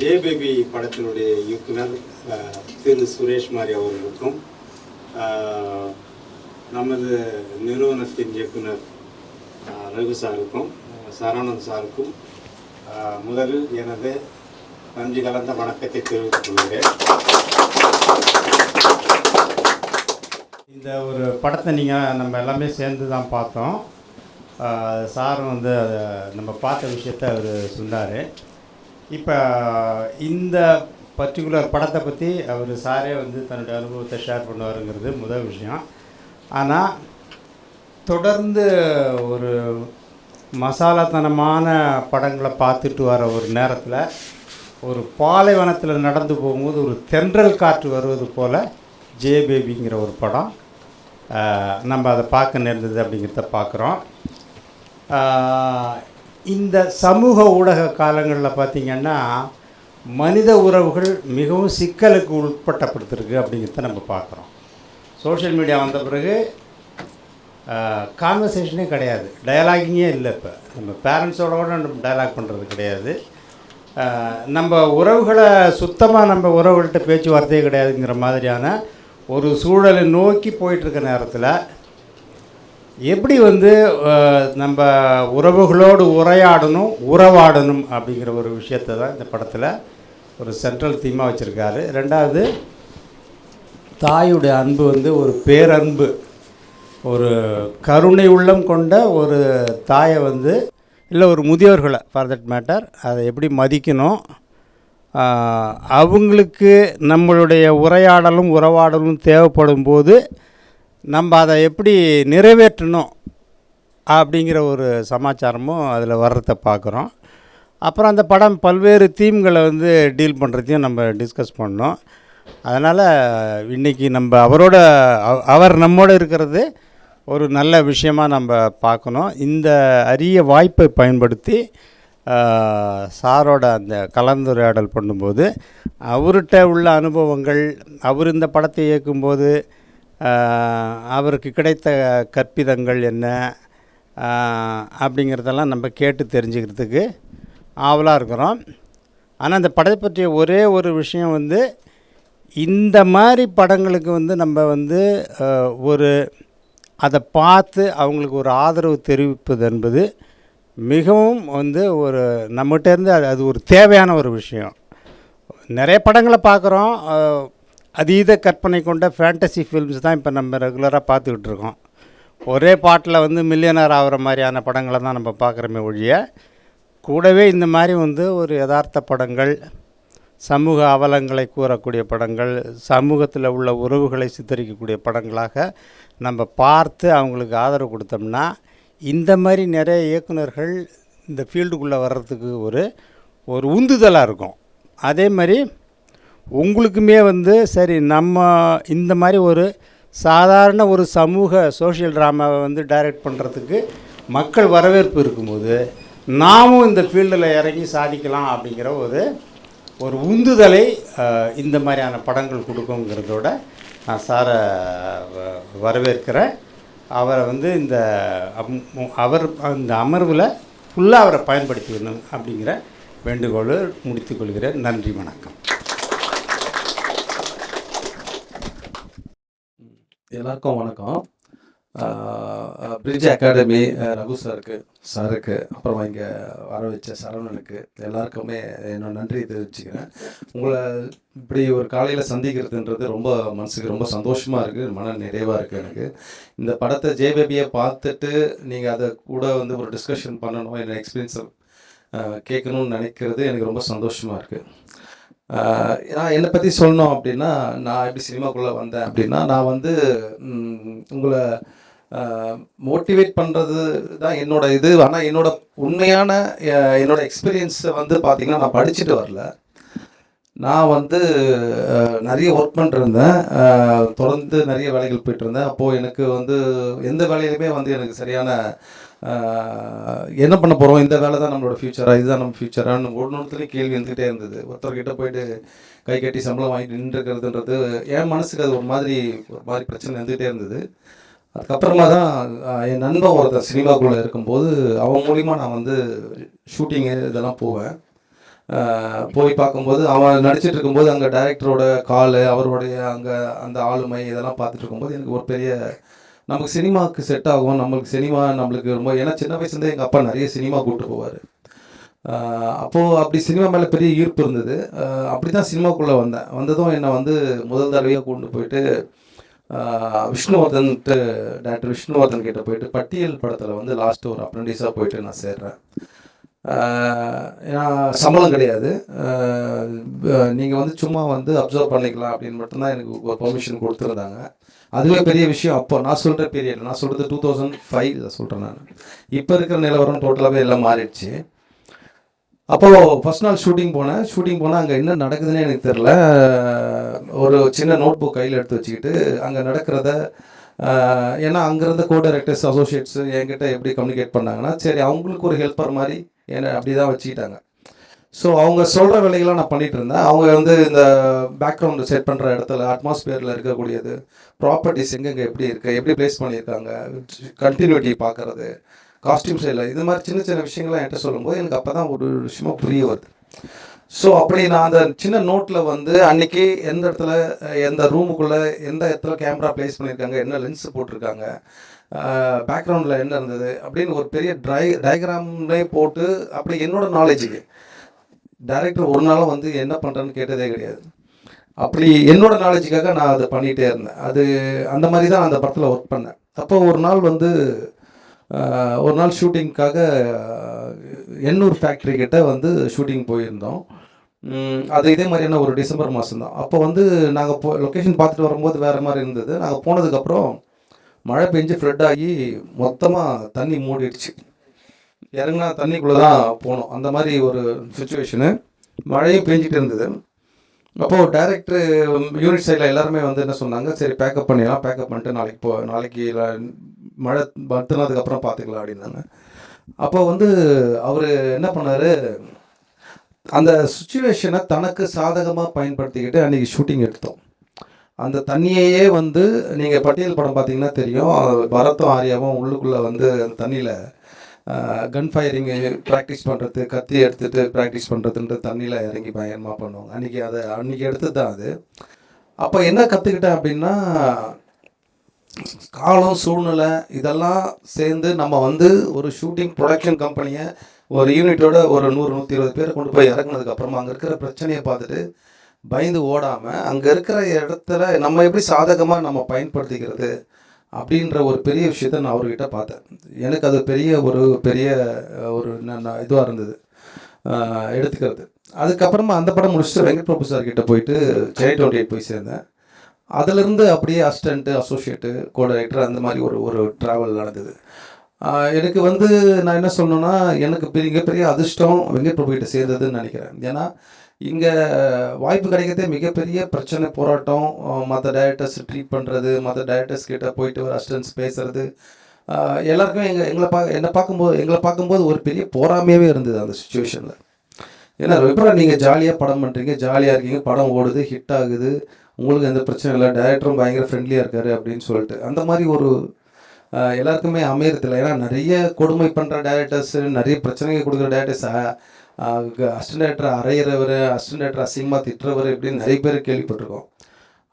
ஜேபேபி படத்தினுடைய இயக்குனர் திரு சுரேஷ் மாரி அவர்களுக்கும் நமது நிறுவனத்தின் இயக்குனர் ரகு சாருக்கும் சரவணன் சாருக்கும் முதலில் எனது நன்றி கலந்த வணக்கத்தை தெரிவித்துக் கொள்கிறேன். இந்த ஒரு படத்தை நீங்கள் நம்ம எல்லாமே சேர்ந்து தான் பார்த்தோம் சார் வந்து அதை நம்ம பார்த்த விஷயத்த அவர் சொன்னார். இப்போ இந்த பர்டிகுலர் படத்தை பற்றி அவர் சாரே வந்து தன்னுடைய அனுபவத்தை ஷேர் பண்ணுவாருங்கிறது முதல் விஷயம். ஆனால் தொடர்ந்து ஒரு மசாலாத்தனமான படங்களை பார்த்துட்டு வர ஒரு நேரத்தில் ஒரு பாலைவனத்தில் நடந்து போகும்போது ஒரு தென்றல் காற்று வருவது போல் ஜே பேபிங்கிற ஒரு படம் நம்ம அதை பார்க்க நேர்ந்தது அப்படிங்கிறத பார்க்குறோம். இந்த சமூக ஊடக காலங்களில் பார்த்திங்கன்னா மனித உறவுகள் மிகவும் சிக்கலுக்கு உட்பட்டப்படுத்திருக்கு அப்படிங்கிறத நம்ம பார்க்குறோம். சோஷியல் மீடியா வந்த பிறகு கான்வர்சேஷனே கிடையாது. டயலாகிங்கே இல்லை இப்போ. நம்ம பேரண்ட்ஸோட கூட நம்ம டயலாக் பண்ணுறது கிடையாது. நம்ம உறவுகளை சுத்தமாக நம்ம உறவுகள்கிட்ட பேச்சுவார்த்தையே கிடையாதுங்கிற மாதிரியான ஒரு சூழலை நோக்கி போயிட்டுருக்க நேரத்தில் எப்படி வந்து நம்ம உறவுகளோடு உரையாடணும் உறவாடணும் அப்படிங்கிற ஒரு விஷயத்தை தான் இந்த படத்தில் ஒரு சென்ட்ரல் தீமாக வச்சுருக்காரு. ரெண்டாவது தாயுடைய அன்பு வந்து ஒரு பேரன்பு. ஒரு கருணை உள்ளம் கொண்ட ஒரு தாயை வந்து இல்லை ஒரு முதியோர்களை ஃபார் தட் மேட்டர் அதை எப்படி மதிக்கணும்? அவங்களுக்கு நம்மளுடைய உரையாடலும் உறவாடலும் தேவைப்படும் போது நம்ம அதை எப்படி நிறைவேற்றணும் அப்படிங்கிற ஒரு சமாச்சாரமும் அதில் வர்றதை பார்க்குறோம். அப்புறம் அந்த படம் பல்வேறு தீம்களை வந்து டீல் பண்ணுறதையும் நம்ம டிஸ்கஸ் பண்ணோம். அதனால் இன்றைக்கி நம்ம அவரோட அவ- அவர் நம்மோடு இருக்கிறது ஒரு நல்ல விஷயமா நம்ம பார்க்கணும். இந்த அரிய வாய்ப்பை பயன்படுத்தி சாரோட அந்த கலந்துரையாடல் பண்ணும்போது அவர்கிட்ட உள்ள அனுபவங்கள் அவர் இந்த படத்தை இயக்கும்போது அவருக்கு கிடைத்த கற்பிதங்கள் என்ன அப்படிங்கிறதெல்லாம் நம்ம கேட்டு தெரிஞ்சுக்கிறதுக்கு ஆவலாக இருக்கிறோம். ஆனால் அந்த படத்தை பற்றிய ஒரே ஒரு விஷயம் வந்து இந்த மாதிரி படங்களுக்கு வந்து நம்ம வந்து ஒரு அதை பார்த்து அவங்களுக்கு ஒரு ஆதரவு தெரிவிப்பது என்பது மிகவும் வந்து ஒரு நம்மகிட்டேருந்து அது அது ஒரு தேவையான ஒரு விஷயம். நிறைய படங்களை பார்க்குறோம். அதீத கற்பனை கொண்ட ஃபேண்டசி ஃபில்ம்ஸ் தான் இப்போ நம்ம ரெகுலராக பார்த்துக்கிட்டு இருக்கோம். ஒரே பாட்டில் வந்து மில்லியனர் ஆகிற மாதிரியான படங்களை தான் நம்ம பார்க்குறோமே ஒழிய கூடவே இந்த மாதிரி வந்து ஒரு யதார்த்த படங்கள் சமூக அவலங்களை கூறக்கூடிய படங்கள் சமூகத்தில் உள்ள உறவுகளை சித்தரிக்கக்கூடிய படங்களாக நம்ம பார்த்து அவங்களுக்கு ஆதரவு கொடுத்தோம்னா இந்த மாதிரி நிறைய இயக்குனர்கள் இந்த ஃபீல்டுக்குள்ளே வர்றதுக்கு ஒரு ஒரு உந்துதலாக இருக்கும். அதே மாதிரி உங்களுக்குமே வந்து சரி நம்ம இந்த மாதிரி ஒரு சாதாரண ஒரு சமூக சோஷியல் ட்ராமாவை வந்து டைரக்ட் பண்ணுறதுக்கு மக்கள் வரவேற்பு இருக்கும்போது நாமும் இந்த ஃபீல்டில் இறங்கி சாதிக்கலாம் அப்படிங்கிற ஒரு ஒரு உந்துதலை இந்த மாதிரியான படங்கள் கொடுக்குங்கிறதோட நான் சாரை வ- வரவேற்கிறேன். அவரை வந்து இந்த அவர் அந்த அமர்வில் ஃபுல்லாக அவரை பயன்படுத்திக்கணும் அப்படிங்கிற வேண்டுகோள் முடித்துக்கொள்கிறேன் நன்றி வணக்கம். எல்லாருக்கும் வணக்கம். பிரிட்ஜ் அகாடமி ரகு சாருக்கு சாருக்கு அப்புறமா இங்கே வர வச்ச சரவணனுக்கு எல்லாருக்குமே என்னோட நன்றி தெரிவிச்சுக்கிறேன். உங்களை இப்படி ஒரு காலையில் சந்திக்கிறதுன்றது ரொம்ப மனசுக்கு ரொம்ப சந்தோஷமாக இருக்குது மன நிறைவாக இருக்குது எனக்கு. இந்த படத்தை ஜேபேபியை பார்த்துட்டு நீங்கள் அதை கூட வந்து ஒரு டிஸ்கஷன் பண்ணணும் என்னோட எக்ஸ்பீரியன்ஸை கேட்கணும்னு நினைக்கிறது எனக்கு ரொம்ப சந்தோஷமாக இருக்குது நான் என்னை பற்றி சொல்லணும் அப்படின்னா நான் எப்படி சினிமாக்குள்ளே வந்தேன் அப்படின்னா நான் வந்து உங்களை மோட்டிவேட் பண்ணுறது தான் என்னோட இது. ஆனால் என்னோட உண்மையான என்னோடய என்னோட எக்ஸ்பீரியன்ஸை வந்து பார்த்திங்கன்னா நான் படிச்சுட்டு வரல. நான் வந்து நிறைய ஒர்க் பண்ணிருந்தேன் தொடர்ந்து நிறைய வேலைகள் போயிட்டு இருந்தேன் அப்போது எனக்கு வந்து எந்த வேலையிலுமே வந்து எனக்கு சரியான என்ன பண்ண போகிறோம் இந்த வேலை தான் நம்மளோட ஃபியூச்சரா இதுதான் நம்ம ஃபியூச்சரான்னு ஒன்னொருத்தரையும் கேள்வி வந்துக்கிட்டே இருந்தது. ஒருத்தர்கிட்ட போயிட்டு கை கட்டி சம்பளம் வாங்கிட்டு நின்றுக்கிறதுன்றது என் மனசுக்கு அது ஒரு மாதிரி ஒரு மாதிரி பிரச்சனை இருந்துகிட்டே இருந்தது. அதுக்கப்புறமா தான் என் நண்பன் ஒருத்தர் சினிமாக்குள்ளே இருக்கும்போது அவன் மூலிமா நான் வந்து ஷூட்டிங்கு இதெல்லாம் போவேன். போய் பார்க்கும்போது அவன் நடிச்சிட்டு இருக்கும்போது அங்கே டைரக்டரோட கால் அவருடைய அங்கே அந்த ஆளுமை இதெல்லாம் பார்த்துட்டு இருக்கும்போது எனக்கு ஒரு பெரிய நமக்கு சினிமாவுக்கு செட் ஆகும் நம்மளுக்கு சினிமா நம்மளுக்கு ரொம்ப ஏன்னா சின்ன வயசுலேருந்து எங்கள் அப்பா நிறைய சினிமா கூப்பிட்டு போவார். அப்போது அப்படி சினிமா மேலே பெரிய ஈர்ப்பு இருந்தது. அப்படி தான் சினிமாக்குள்ளே வந்தேன். வந்ததும் என்னை வந்து முதல் தடவையாக கொண்டு போயிட்டு விஷ்ணுவர்தன்ட்டு டேரக்டர் விஷ்ணுவர்தன் கிட்ட போயிட்டு பட்டியல் படத்தில் வந்து லாஸ்ட்டு ஒரு அப்ரண்டிஸாக போயிட்டு நான் சேர்றேன். ஏன்னா சம்பளம் கிடையாது. நீங்கள் வந்து சும்மா வந்து அப்சர்வ் பண்ணிக்கலாம் அப்படின்னு மட்டும்தான் எனக்கு ஒரு பெர்மிஷன் கொடுத்துருந்தாங்க. அதுவே பெரிய விஷயம். அப்போ நான் சொல்கிற பீரியட் நான் சொல்கிறது டூ தௌசண்ட் ஃபைவ்ல சொல்கிறேன் நான். இப்போ இருக்கிற நிலவரம் டோட்டலாகவே எல்லாம் மாறிடுச்சு. அப்போது ஃபஸ்ட் நாள் ஷூட்டிங் போனேன். ஷூட்டிங் போனால் அங்கே என்ன நடக்குதுன்னே எனக்கு தெரில ஒரு சின்ன நோட் புக் கையில் எடுத்து வச்சுக்கிட்டு அங்கே நடக்கிறத ஏன்னா அங்கேருந்த கோ டைரக்டர்ஸ் அசோசியேட்ஸ் என்கிட்ட எப்படி கம்யூனிகேட் பண்ணாங்கன்னா சரி அவங்களுக்கு ஒரு ஹெல்ப்பர் மாதிரி என்னை அப்படி தான் வச்சுக்கிட்டாங்க. ஸோ அவங்க சொல்கிற வேலைகள்லாம் நான் பண்ணிட்டு இருந்தேன். அவங்க வந்து இந்த பேக்ரவுண்டு செட் பண்ணுற இடத்துல அட்மாஸ்பியரில் இருக்கக்கூடியது ப்ராப்பர்ட்டிஸ் எங்கெங்கே எப்படி இருக்குது எப்படி ப்ளேஸ் பண்ணியிருக்காங்க கண்டினியூட்டி பார்க்குறது காஸ்டியூம் ஸ்டைலில் இது மாதிரி சின்ன சின்ன விஷயங்கள்லாம் என்கிட்ட சொல்லும்போது எனக்கு அப்போ தான் ஒரு விஷயமா புரிய வருது. ஸோ அப்படி நான் அந்த சின்ன நோட்டில் வந்து அன்னைக்கு எந்த இடத்துல எந்த ரூமுக்குள்ளே எந்த இடத்துல கேமரா ப்ளேஸ் பண்ணியிருக்காங்க என்ன லென்ஸ் போட்டிருக்காங்க பேக்ரவுண்டில் என்ன இருந்தது அப்படின்னு ஒரு பெரிய ட்ரை டயக்ராம்லே போட்டு அப்படி என்னோடய நாலேஜுக்கு டைரக்டர் ஒரு நாளும் வந்து என்ன பண்ணுறேன்னு கேட்டதே கிடையாது. அப்படி என்னோட நாலேஜுக்காக நான் அதை பண்ணிகிட்டே இருந்தேன். அது அந்த மாதிரி தான் அந்த படத்தில் ஒர்க் பண்ணேன். அப்போ ஒரு நாள் வந்து ஒரு நாள் ஷூட்டிங்க்காக எண்ணூர் ஃபேக்ட்ரி கிட்ட வந்து ஷூட்டிங் போயிருந்தோம். அது இதே மாதிரியான ஒரு டிசம்பர் மாதம் தான். அப்போ வந்து நாங்கள் போ லொக்கேஷன் பார்த்துட்டு வரும்போது வேறு மாதிரி இருந்தது. நாங்கள் போனதுக்கப்புறம் மழை பெஞ்சு ஃப்ளட் ஆகி மொத்தமாக தண்ணி மூடிடுச்சு. இறங்கினா தண்ணிக்குள்ளே தான் போனோம் அந்த மாதிரி ஒரு சுச்சுவேஷனு மழையும் பெஞ்சிட்டு இருந்தது. அப்போது டேரக்டர் யூனிட் சைடில் எல்லாருமே வந்து என்ன சொன்னாங்க? சரி பேக்கப் பண்ணிடலாம் பேக்கப் பண்ணிட்டு நாளைக்கு போ நாளைக்கு மழை பத்துனதுக்கப்புறம் பார்த்துக்கலாம் அப்படின்னாங்க. அப்போ வந்து அவர் என்ன பண்ணார்? அந்த சுச்சுவேஷனை தனக்கு சாதகமாக பயன்படுத்திக்கிட்டு அன்றைக்கி ஷூட்டிங் எடுத்தோம். அந்த தண்ணியையே வந்து நீங்கள் பட்டியல் படம் பார்த்தீங்கன்னா தெரியும். பரத்தும் ஆரியாவும் உள்ளுக்குள்ளே வந்து அந்த தண்ணியில் கன் ஃபயரிங்கு ப்ராக்டிஸ் பண்ணுறது கத்தி எடுத்துகிட்டு ப்ராக்டிஸ் பண்ணுறதுன்ற தண்ணியில் இறங்கி பயங்கரமாக பண்ணுவாங்க. அன்றைக்கி அதை அன்றைக்கி எடுத்தது தான் அது. அப்போ என்ன கற்றுக்கிட்டேன் அப்படின்னா காலம் சூழ்நிலை இதெல்லாம் சேர்ந்து நம்ம வந்து ஒரு ஷூட்டிங் ப்ரொடக்ஷன் கம்பெனியை ஒரு யூனிட்டோட ஒரு நூறு நூற்றி இருபது பேரை கொண்டு போய் இறக்குனதுக்கப்புறமா அங்கே இருக்கிற பிரச்சனையை பார்த்துட்டு பயந்து ஓடாமல் அங்கே இருக்கிற இடத்துல நம்ம எப்படி சாதகமாக நம்ம பயன்படுத்திக்கிறது அப்படின்ற ஒரு பெரிய விஷயத்த நான் அவர்கிட்ட பார்த்தேன். எனக்கு அது பெரிய ஒரு பெரிய ஒரு இதுவாக இருந்தது. எடுத்துக்கிறது. அதுக்கப்புறமா அந்த படம் முடிச்சுட்டு வெங்கட் பிரபு சார் கிட்ட போயிட்டு சென்னை டுவெண்ட்டி எயிட் போய் சேர்ந்தேன். அதிலிருந்து அப்படியே அசிஸ்டண்ட்டு அசோசியேட்டு கோ டைரக்டர் அந்த மாதிரி ஒரு ஒரு ட்ராவல் நடந்தது. எனக்கு வந்து நான் என்ன சொல்லணும்னா எனக்கு பெரிய மிகப்பெரிய அதிர்ஷ்டம் வெங்கட் பிரபு கிட்ட சேர்ந்ததுன்னு நினைக்கிறேன். ஏன்னா இங்கே வாய்ப்பு கிடைக்கிறதே மிகப்பெரிய பிரச்சனை போராட்டம். மற்ற டேரக்டர்ஸ் ட்ரீட் பண்ணுறது மற்ற டேரக்டர்ஸ் கிட்டே போயிட்டு ஒரு அசிஸ்டன்ஸ் பேசுறது. ஆஹ் எல்லாருக்கும் எங்கள் எங்களை பா என்னை பார்க்கும்போது எங்களை பார்க்கும்போது ஒரு பெரிய போராமையாகவே இருந்தது அந்த சுச்சுவேஷனில் ஏன்னா எப்போ நீங்கள் ஜாலியாக படம் பண்ணுறீங்க ஜாலியாக இருக்கீங்க படம் ஓடுது ஹிட் ஆகுது. உங்களுக்கு எந்த பிரச்சனையும் இல்லை டேரக்டரும் பயங்கர ஃப்ரெண்ட்லியாக இருக்காரு அப்படின்னு சொல்லிட்டு. அந்த மாதிரி ஒரு எல்லாருக்குமே அமையறதில்லை. ஏன்னா நிறைய கொடுமை பண்ணுற டேரக்டர்ஸ் நிறைய பிரச்சனைகள் கொடுக்குற டேரக்டர்ஸ் அசிஸ்டன்ட் டேரக்டர் அரைகிறவர் அசிஸ்டன்ட் டேரக்டர் அசிங்கமாக திட்டுறவர் இப்படின்னு நிறைய பேர் கேள்விப்பட்டிருக்கோம்.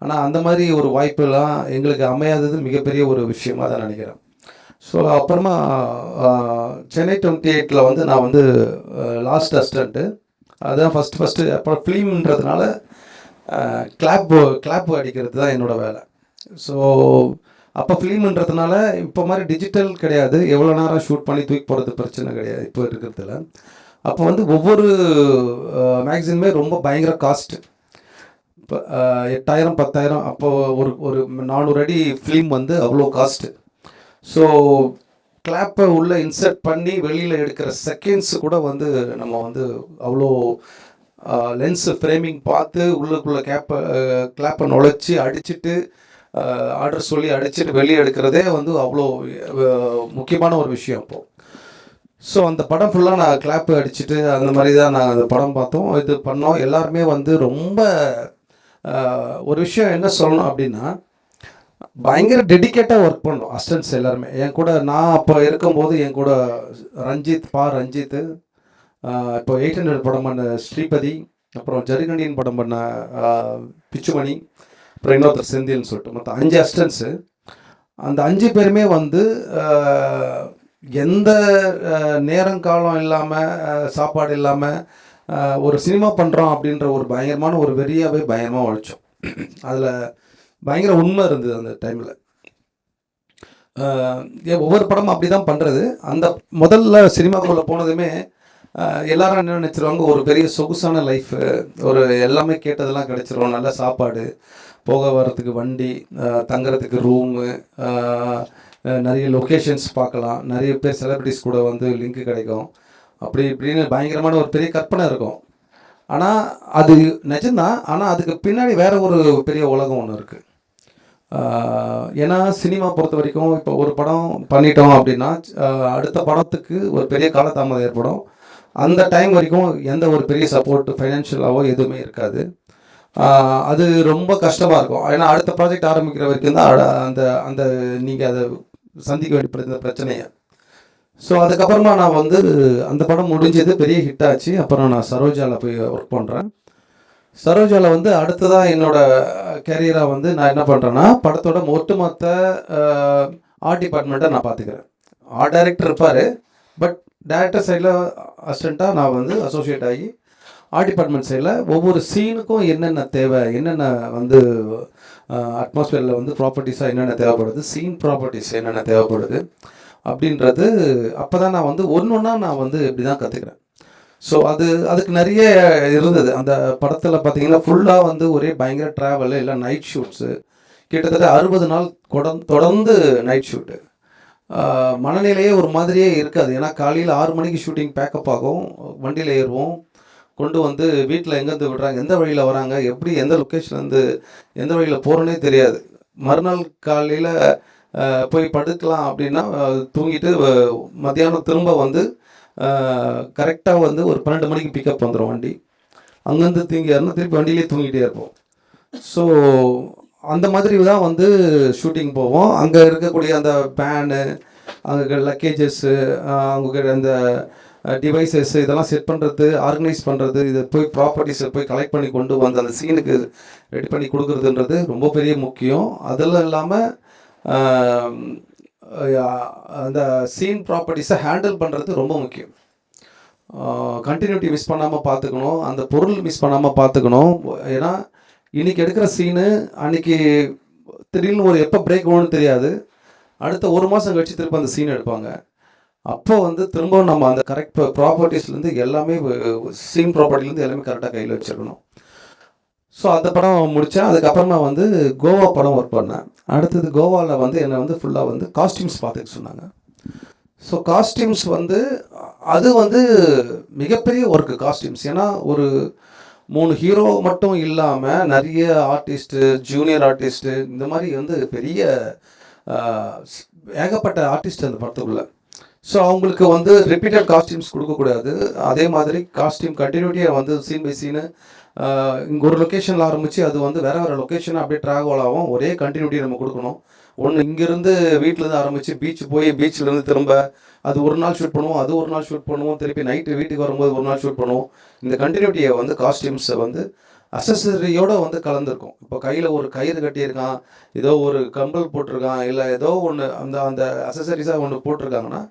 ஆனால் அந்த மாதிரி ஒரு வாய்ப்பெல்லாம் எங்களுக்கு அமையாதது மிகப்பெரிய ஒரு விஷயமாக தான் நினைக்கிறேன். ஸோ அப்புறமா சென்னை டுவெண்ட்டி எயிட்டில் வந்து நான் வந்து லாஸ்ட் அசிஸ்டண்ட்டு அதுதான் ஃபஸ்ட்டு ஃபஸ்ட்டு அப்புறம் ஃபிலிம்ன்றதுனால கிளாப் கிளாப் அடிக்கிறது தான் என்னோடய வேலை. ஸோ அப்போ ஃபிலிம்ன்றதுனால இப்போ மாதிரி டிஜிட்டல் கிடையாது. எவ்வளோ நேரம் ஷூட் பண்ணி தூக்கி போகிறது பிரச்சனை கிடையாது. இப்போ இருக்கிறதுல. அப்போ வந்து ஒவ்வொரு மேக்சினுமே ரொம்ப பயங்கர காஸ்ட்டு இப்போ எட்டாயிரம் பத்தாயிரம் அப்போது ஒரு ஒரு நானூறு அடி ஃபிலிம் வந்து அவ்வளோ காஸ்ட்டு ஸோ கிளாப்பை உள்ளே இன்சர்ட் பண்ணி வெளியில் எடுக்கிற செகண்ட்ஸ் கூட வந்து நம்ம வந்து அவ்வளோ லென்ஸ் ஃப்ரேமிங் பார்த்து உள்ளுக்குள்ளே கேப்பை கிளாப்பை நுழைச்சி அடிச்சிட்டு ஆர்டர் சொல்லி அடிச்சிட்டு வெளியே எடுக்கிறதே வந்து அவ்வளோ முக்கியமான ஒரு விஷயம் அப்போது ஸோ அந்த படம் ஃபுல்லாக நான் கிளாப்பு அடிச்சுட்டு அந்த மாதிரி தான் நாங்கள் அந்த படம் பார்த்தோம். இது பண்ணோம். எல்லாருமே வந்து ரொம்ப ஒரு விஷயம் என்ன சொல்லணும் அப்படின்னா பயங்கர டெடிக்கேட்டாக ஒர்க் பண்ணோம். அஸ்டன்ஸ் எல்லாருமே. என் கூட நான் அப்போ இருக்கும்போது என் கூட ரஞ்சித் பா ரஞ்சித் இப்போ எயிட் ஹண்ட்ரட் படம் பண்ண ஸ்ரீபதி அப்புறம் ஜரிகண்டியன் படம் பண்ண பிச்சுமணி அப்புறம் இன்னொருத்தர் செந்தில்னு சொல்லிட்டு மொத்தம் அஞ்சு அஸ்டன்ஸு அந்த அஞ்சு பேருமே வந்து எந்த நேரம் காலம் இல்லாமல் சாப்பாடு இல்லாமல் ஒரு சினிமா பண்ணுறோம் அப்படின்ற ஒரு பயங்கரமான ஒரு வெறியாகவே பயங்கரமாக உழைச்சோம். அதில் பயங்கர உண்மை இருந்தது அந்த டைமில் ஒவ்வொரு படமும் அப்படி தான் பண்ணுறது அந்த முதல்ல சினிமாக்குள்ளே போனதுமே எல்லாரும் என்ன நினச்சிருவாங்க ஒரு பெரிய சொகுசான லைஃபு ஒரு எல்லாமே கேட்டதெல்லாம் கிடச்சிரும். நல்ல சாப்பாடு போக வர்றதுக்கு வண்டி தங்குறதுக்கு ரூமு நிறைய லொக்கேஷன்ஸ் பார்க்கலாம். நிறைய பேர் செலிபிரிட்டிஸ் கூட வந்து லிங்க் கிடைக்கும். அப்படி இப்படின்னு பயங்கரமான ஒரு பெரிய கற்பனை இருக்கும். ஆனால் அது நிஜம்தான். ஆனால் அதுக்கு பின்னாடி வேறு ஒரு பெரிய உலகம் ஒன்று இருக்குது ஏன்னா சினிமா பொறுத்த வரைக்கும் இப்போ ஒரு படம் பண்ணிட்டோம் அப்படின்னா அடுத்த படத்துக்கு ஒரு பெரிய காலதாமதம் ஏற்படும். அந்த டைம் வரைக்கும் எந்த ஒரு பெரிய சப்போர்ட் ஃபைனான்ஷியலாகவோ எதுவுமே இருக்காது. அது ரொம்ப கஷ்டமாக இருக்கும். ஏன்னா அடுத்த ப்ராஜெக்ட் ஆரம்பிக்கிற வரைக்கும் தான் அந்த அந்த நீங்கள் அதை சந்திக்க வேண்டிய பிரச்சனையை. ஸோ அதுக்கப்புறமா நான் வந்து அந்த படம் முடிஞ்சது பெரிய ஹிட் ஆச்சு. அப்புறம் நான் சரோஜாவில் போய் ஒர்க் பண்ணுறேன் சரோஜாவில் வந்து அடுத்ததாக என்னோட கேரியராக வந்து நான் என்ன பண்ணுறேன்னா படத்தோட ஒட்டுமொத்த ஆர்ட் டிபார்ட்மெண்ட்டை நான் பார்த்துக்கிறேன் ஆர்ட் டைரக்டர் இருப்பார். பட் டேரக்டர் சைடில் அசிஸ்டண்ட்டாக நான் வந்து அசோசியேட் ஆகி ஆர்ட் டிபார்ட்மெண்ட் சைடில் ஒவ்வொரு சீனுக்கும் என்னென்ன தேவை என்னென்ன வந்து அட்மாஸ்பியரில் வந்து ப்ராப்பர்ட்டிஸாக என்னென்ன தேவைப்படுது? சீன் ப்ராப்பர்ட்டிஸ் என்னென்ன தேவைப்படுது? அப்படின்றது அப்போ தான் நான் வந்து ஒன்று ஒன்றா நான் வந்து இப்படி தான் கற்றுக்கிறேன் ஸோ அது அதுக்கு நிறைய இருந்தது. அந்த படத்தில் பார்த்தீங்கன்னா ஃபுல்லாக வந்து ஒரே பயங்கர ட்ராவல் இல்லை நைட் ஷூட்ஸு கிட்டத்தட்ட அறுபது நாள் தொடர்ந்து நைட் ஷூட்டு மனநிலையே ஒரு மாதிரியே இருக்காது. ஏன்னா காலையில் ஆறு மணிக்கு ஷூட்டிங் பேக்கப் ஆகும். வண்டியில் ஏறுவோம். கொண்டு வந்து வீட்டில் எங்கேருந்து விடுறாங்க? எந்த வழியில் வராங்க? எப்படி எந்த லொக்கேஷன்லேருந்து எந்த வழியில் போகிறோன்னே தெரியாது. மறுநாள் காலையில் போய் படுக்கலாம் அப்படின்னா தூங்கிட்டு மத்தியானம் திரும்ப வந்து கரெக்டாக வந்து ஒரு பன்னெண்டு மணிக்கு பிக்கப் வந்துடும் வண்டி. அங்கேருந்து தூங்கி திருப்பி வண்டியிலே தூங்கிட்டே இருப்போம். ஸோ அந்த மாதிரி தான் வந்து ஷூட்டிங் போவோம். அங்கே இருக்கக்கூடிய அந்த பேனு அங்கே லக்கேஜஸ்ஸு அவங்க அந்த டிவைசஸ் இதெல்லாம் செட் பண்ணுறது ஆர்கனைஸ் பண்ணுறது இதை போய் ப்ராப்பர்ட்டிஸை போய் கலெக்ட் பண்ணி கொண்டு வந்து அந்த சீனுக்கு ரெடி பண்ணி கொடுக்குறதுன்றது ரொம்ப பெரிய முக்கியம். அதெல்லாம் இல்லாமல் அந்த சீன் ப்ராப்பர்ட்டிஸை ஹேண்டில் பண்ணுறது ரொம்ப முக்கியம். கண்டினியூட்டி மிஸ் பண்ணாமல் பார்த்துக்கணும் அந்த பொருள் மிஸ் பண்ணாமல் பார்த்துக்கணும். ஏன்னா இன்னைக்கு எடுக்கிற சீனு அன்னைக்கு திடீர்னு ஒரு எப்போ பிரேக் ஆகணும்னு தெரியாது. அடுத்த ஒரு மாதம் கழிச்சு திருப்பி அந்த சீன் எடுப்பாங்க. அப்போ வந்து திரும்பவும் நம்ம அந்த கரெக்ட் ப்ராப்பர்ட்டிஸ்லேருந்து எல்லாமே சீன் ப்ராப்பர்ட்டிலேருந்து எல்லாமே கரெக்டாக கையில் வச்சிருக்கணும். ஸோ அந்த படம் முடித்தேன் அதுக்கப்புறமா வந்து கோவா படம் ஒர்க் பண்ணேன். அடுத்தது கோவாவில் வந்து என்னை வந்து ஃபுல்லாக வந்து காஸ்டியூம்ஸ் பார்த்துக்க சொன்னாங்க. ஸோ காஸ்டியூம்ஸ் வந்து அது வந்து மிகப்பெரிய ஒர்க்கு காஸ்டியூம்ஸ் ஏன்னா ஒரு மூணு ஹீரோ மட்டும் இல்லாமல் நிறைய ஆர்டிஸ்ட்டு ஜூனியர் ஆர்டிஸ்ட்டு இந்த மாதிரி வந்து பெரிய ஏகப்பட்ட ஆர்டிஸ்ட் அந்த படத்துக்குள்ளே. ஸோ அவங்களுக்கு வந்து ரிப்பீட்டட் காஸ்டியூம்ஸ் கொடுக்கக்கூடாது. அதே மாதிரி காஸ்டியூம் கண்டினியூட்டியாக வந்து சீன் பை சீனு இங்கே ஒரு லொக்கேஷனில் ஆரம்பித்து அது வந்து வேறு வேறு லொக்கேஷன் அப்படியே ட்ராவல் ஆகும். ஒரே கண்டினியூட்டி நம்ம கொடுக்கணும். ஒன்று இங்கேருந்து வீட்டிலேருந்து ஆரம்பித்து பீச் போய் பீச்சிலேருந்து திரும்ப அது ஒரு நாள் ஷூட் பண்ணுவோம் அது ஒரு நாள் ஷூட் பண்ணுவோம். திருப்பி நைட்டு வீட்டுக்கு வரும்போது ஒரு நாள் ஷூட் பண்ணுவோம். இந்த கண்டினியூட்டியை வந்து காஸ்டியூம்ஸை வந்து அசசரியோட வந்து கலந்துருக்கும். இப்போ கையில் ஒரு கயிறு கட்டியிருக்கான் ஏதோ ஒரு கம்பல் போட்டிருக்கான் இல்லை ஏதோ ஒன்று அந்த அந்த அசசரிஸாக ஒன்று போட்டிருக்காங்கன்னா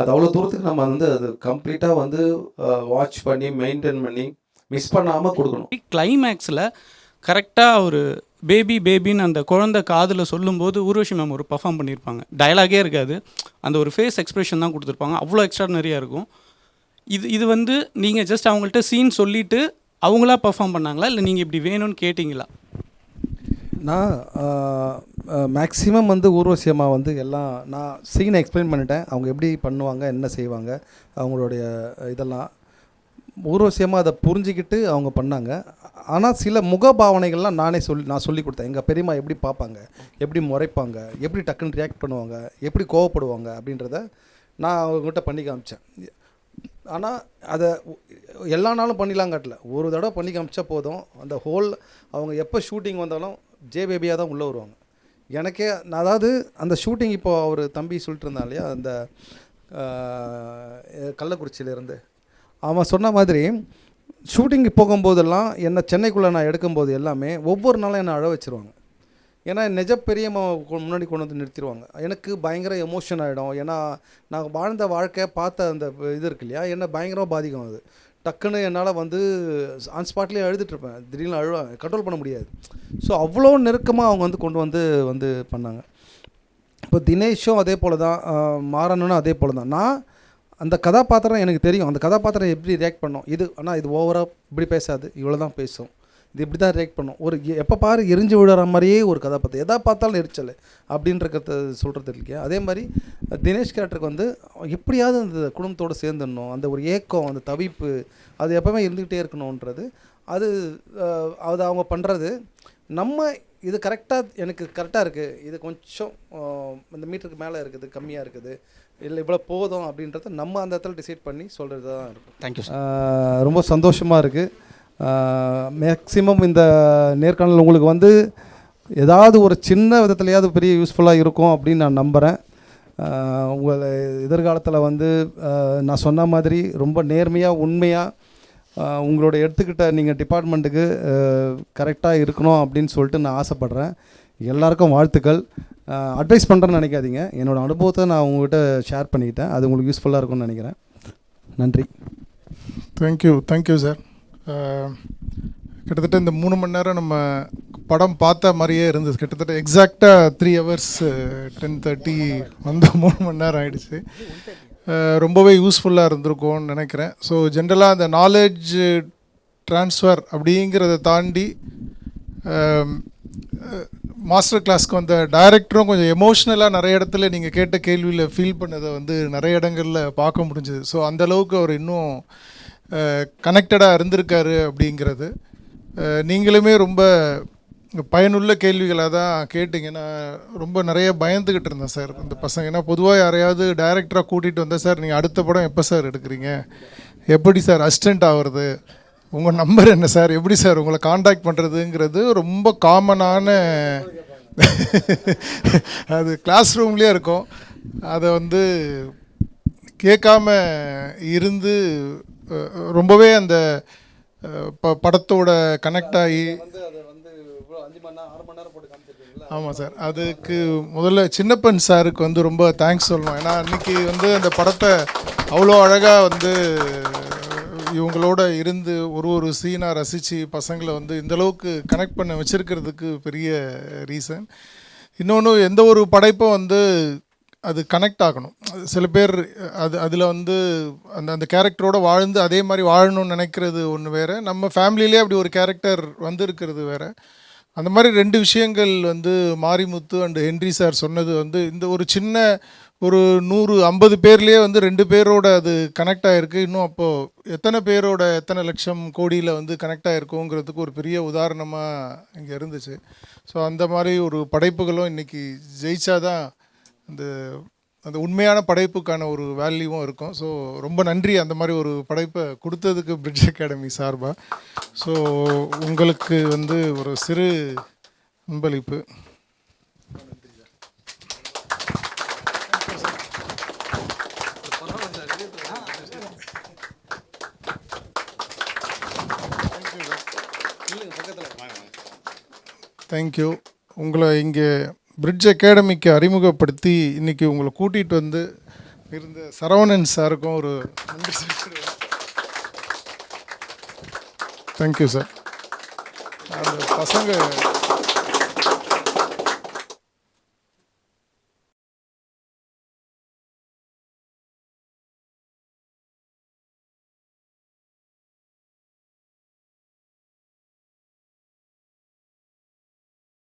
அது அவ்வளோ தூரத்துக்கு நம்ம வந்து அது கம்ப்ளீட்டாக வந்து வாட்ச் பண்ணி மெயின்டைன் பண்ணி மிஸ் பண்ணாமல் கொடுக்கணும். கிளைமேக்ஸில் கரெக்டாக ஒரு பேபி பேபின்னு அந்த குழந்தை காதில் சொல்லும்போது ஊர்வஷி மேம் ஒரு பர்ஃபார்ம் பண்ணியிருப்பாங்க. டயலாகே இருக்காது. அந்த ஒரு ஃபேஸ் எக்ஸ்ப்ரெஷன் தான் கொடுத்துருப்பாங்க. அவ்வளோ எக்ஸ்ட்ராடனரியாக இருக்கும். இது இது வந்து நீங்கள் ஜஸ்ட் அவங்கள்ட்ட சீன் சொல்லிவிட்டு அவங்களா பர்ஃபார்ம் பண்ணாங்களா? இல்லை நீங்கள் இப்படி வேணும்னு கேட்டிங்களா? நான் மேக்ஸிமம் வந்து ஊர்வசியமாக வந்து எல்லாம் நான் சீனை எக்ஸ்பிளைன் பண்ணிட்டேன். அவங்க எப்படி பண்ணுவாங்க என்ன செய்வாங்க அவங்களுடைய இதெல்லாம். ஊர்வசியமாக அதை புரிஞ்சுக்கிட்டு அவங்க பண்ணாங்க. ஆனால் சில முகபாவனைகள்லாம் நானே சொல்லி நான் சொல்லி கொடுத்தேன். எங்கள் பெரியம்மா எப்படி பார்ப்பாங்க எப்படி முறைப்பாங்க எப்படி டக்குன்னு ரியாக்ட் பண்ணுவாங்க எப்படி கோவப்படுவாங்க அப்படின்றத நான் அவங்ககிட்ட பண்ணி காமிச்சேன். ஆனால் அதை எல்லா நாளும் பண்ணிடலாம் காட்டல. ஒரு தடவை பண்ணி காமிச்சா போதும். அந்த ஹோல் அவங்க எப்போ ஷூட்டிங் வந்தாலும் ஜே பேபியாக தான் உள்ளே வருவாங்க. எனக்கே நான் அதாவது அந்த ஷூட்டிங் இப்போ அவர் தம்பி சொல்லிட்டு இல்லையா? அந்த கள்ளக்குறிச்சியிலேருந்து. அவன் சொன்ன மாதிரி ஷூட்டிங்கு போகும்போதெல்லாம் என்னை சென்னைக்குள்ளே நான் எடுக்கும்போது எல்லாமே ஒவ்வொரு நாளும் என்னை அழ வச்சிருவாங்க. ஏன்னா நிஜ பெரியம்மா முன்னாடி கொண்டு வந்து நிறுத்திடுவாங்க எனக்கு பயங்கர எமோஷன் ஆகிடும் ஏன்னா நான் வாழ்ந்த வாழ்க்கையை பார்த்த அந்த இது இருக்கு இல்லையா? என்னை பயங்கரமாக பாதிக்கும் அது. டக்குன்னு என்னால் வந்து ஆன் ஸ்பாட்லேயே அழுதுட்ருப்பேன் திடீர்னு அழுவேன் கண்ட்ரோல் பண்ண முடியாது. ஸோ அவ்வளோ நெருக்கமாக அவங்க வந்து கொண்டு வந்து வந்து பண்ணாங்க. இப்போ தினேஷும் அதே போல் தான். மாறணும்னு அதே போல் தான். நான் அந்த கதாபாத்திரம் எனக்கு தெரியும். அந்த கதாபாத்திரம் எப்படி ரியாக்ட் பண்ணும்? இது ஆனால் இது ஓவராக இப்படி பேசாது. இவ்வளோ தான் பேசும். இது இப்படி தான் ரியாக்ட் பண்ணும். ஒரு எப்போ பாரு எரிஞ்சு விடுற மாதிரியே ஒரு கதாபாத்திரம் எதா பார்த்தாலும் எரிச்சல். அப்படின்றத சொல்கிறது இல்லையா? அதே மாதிரி தினேஷ் கேரக்டருக்கு வந்து எப்படியாவது அந்த குடும்பத்தோடு சேர்ந்துடணும். அந்த ஒரு ஏக்கம் அந்த தவிப்பு அது எப்போவுமே இருந்துக்கிட்டே இருக்கணுன்றது அது அது அவங்க பண்ணுறது நம்ம இது கரெக்டாக எனக்கு கரெக்டாக இருக்குது இது கொஞ்சம் இந்த மீட்டருக்கு மேலே இருக்குது கம்மியாக இருக்குது. இல்லை இவ்வளோ போதும் அப்படின்றத நம்ம அந்த இடத்துல டிசைட் பண்ணி சொல்கிறது தான் இருக்கும் தேங்க்யூ ரொம்ப சந்தோஷமாக இருக்குது மேக்சிமம் இந்த நேர்காணல் உங்களுக்கு வந்து ஏதாவது ஒரு சின்ன விதத்துலையாவது பெரிய யூஸ்ஃபுல்லாக இருக்கும் அப்படின்னு நான் நம்புகிறேன் உங்களை எதிர்காலத்தில் வந்து நான் சொன்ன மாதிரி ரொம்ப நேர்மையாக உண்மையாக உங்களோட எடுத்துக்கிட்ட நீங்கள் டிபார்ட்மெண்ட்டுக்கு கரெக்டாக இருக்கணும் அப்படின்னு சொல்லிட்டு நான் ஆசைப்பட்றேன். எல்லாருக்கும் வாழ்த்துக்கள். அட்வைஸ் பண்ணுறேன்னு நினைக்காதீங்க. என்னோடய அனுபவத்தை நான் உங்கள்கிட்ட ஷேர் பண்ணிக்கிட்டேன். அது உங்களுக்கு யூஸ்ஃபுல்லாக இருக்கும்னு நினைக்கிறேன். நன்றி. தேங்க்யூ தேங்க்யூ சார் கிட்டத்தட்ட இந்த மூணு மணி நேரம் நம்ம படம் பார்த்த மாதிரியே இருந்தது. கிட்டத்தட்ட எக்ஸாக்டாக த்ரீ ஹவர்ஸ் டென் தேர்ட்டி வந்து மூணு மணி நேரம் ஆயிடுச்சு. ரொம்பவே யூஸ்ஃபுல்லாக இருந்திருக்கும்னு நினைக்கிறேன். ஸோ ஜென்ரலாக அந்த நாலேஜ் ட்ரான்ஸ்ஃபர் அப்படிங்கிறத தாண்டி மாஸ்டர் கிளாஸ்க்கு வந்த டைரக்டரும் கொஞ்சம் எமோஷ்னலாக நிறைய இடத்துல நீங்கள் கேட்ட கேள்வியில் ஃபீல் பண்ணதை வந்து நிறைய இடங்களில் பார்க்க முடிஞ்சது. ஸோ அந்தளவுக்கு அவர் இன்னும் கனெக்டடாக இருந்திருக்காரு அப்படிங்கிறது. நீங்களுமே ரொம்ப பயனுள்ள கேள்விகளாக தான் கேட்டிங்க. நான் ரொம்ப நிறைய பயந்துக்கிட்டு இருந்தேன் சார் இந்த பசங்க. ஏன்னா பொதுவாக யாரையாவது டைரக்டராக கூட்டிகிட்டு வந்தால் சார் நீங்கள் அடுத்த படம் எப்போ சார் எடுக்கிறீங்க? எப்படி சார் அசிஸ்டண்ட் ஆகிறது? உங்கள் நம்பர் என்ன சார்? எப்படி சார் உங்களை காண்டாக்ட் பண்ணுறதுங்கிறது ரொம்ப காமனான அது கிளாஸ் ரூம்லேயே இருக்கும். அதை வந்து கேட்காம இருந்து ரொம்பவே அந்த ப படத்தோட கனெக்ட் ஆகி ஆமாம் சார். அதுக்கு முதல்ல சின்னப்பன் சாருக்கு வந்து ரொம்ப தேங்க்ஸ் சொல்லணும். ஏன்னா அன்னைக்கு வந்து அந்த படத்தை அவ்வளோ அழகாக வந்து இவங்களோட இருந்து ஒரு ஒரு சீனாக ரசித்து பசங்களை வந்து இந்த அளவுக்கு கனெக்ட் பண்ண வச்சிருக்கிறதுக்கு பெரிய ரீசன் இன்னொன்று எந்த ஒரு படைப்பும் வந்து அது கனெக்ட் ஆகணும். அது சில பேர் அது அதில் வந்து அந்த அந்த கேரக்டரோட வாழ்ந்து அதே மாதிரி வாழணும்னு நினைக்கிறது ஒன்று வேறு. நம்ம ஃபேமிலியிலே அப்படி ஒரு கேரக்டர் வந்திருக்கிறது வேறு. அந்த மாதிரி ரெண்டு விஷயங்கள் வந்து மாரிமுத்து அண்ட் ஹென்றி சார் சொன்னது வந்து இந்த ஒரு சின்ன ஒரு நூறு ஐம்பது பேர்லேயே வந்து ரெண்டு பேரோட அது கனெக்ட் ஆகிருக்கு இன்னும் அப்போது எத்தனை பேரோட எத்தனை லட்சம் கோடியில் வந்து கனெக்ட் ஆகிருக்குங்கிறதுக்கு ஒரு பெரிய உதாரணமாக இங்கே இருந்துச்சு. ஸோ அந்த மாதிரி ஒரு படைப்புகளும் இன்றைக்கி ஜெயிச்சா தான் அந்த அந்த உண்மையான படைப்புக்கான ஒரு வேல்யூவும் இருக்கும். ஸோ ரொம்ப நன்றி அந்த மாதிரி ஒரு படைப்பை கொடுத்ததுக்கு பிரிட்ஜ் அகாடமி சார்பாக ஸோ உங்களுக்கு வந்து ஒரு சிறு அன்பளிப்பு தேங்க்யூ உங்களை இங்கே பிரிட்ஜ் அகாடமிக்கு அறிமுகப்படுத்தி இன்னைக்கு உங்களை கூட்டிகிட்டு வந்து இருந்த சரவணன் சாருக்கும் ஒரு நன்றி தேங்க்யூ சார் அந்த பசங்க